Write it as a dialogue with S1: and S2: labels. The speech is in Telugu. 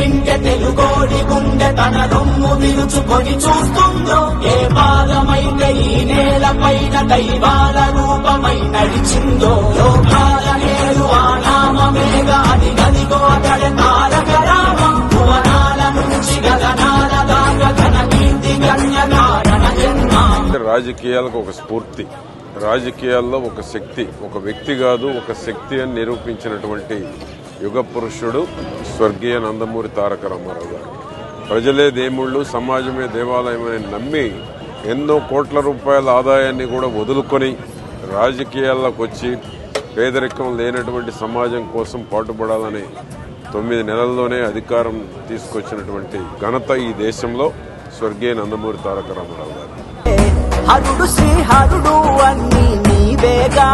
S1: వింటే తెలుగోడి గుండె తన రొమ్ము విరుచుకొని చూస్తుందో ఏ బాధమైతే ఈ నేల పైన దైవాల రూపమై నడిచిందో లోకాల నేరు ఆ నామమేగా అది గదిగో అతడ తారక రామం. భువనాల నుంచి గగనాల దాకా ఘన కీర్తి గణ్య కారణ జన్మ
S2: రాజకీయాలకు ఒక స్ఫూర్తి రాజకీయాల్లో ఒక శక్తి ఒక వ్యక్తి కాదు ఒక శక్తి అని నిరూపించినటువంటి యుగ పురుషుడు స్వర్గీయ నందమూరి తారక రామారావు గారు. ప్రజలే దేవుళ్ళు సమాజమే దేవాలయం అని నమ్మి ఎన్నో కోట్ల రూపాయల ఆదాయాన్ని కూడా వదులుకొని రాజకీయాల్లోకి వచ్చి పేదరికం లేనటువంటి సమాజం కోసం పాటుపడాలని తొమ్మిది నెలల్లోనే అధికారం తీసుకొచ్చినటువంటి ఘనత ఈ దేశంలో స్వర్గీయ నందమూరి తారక రామారావు గారు.
S1: హరుడు శ్రీహరుడు అన్ని నీవేగా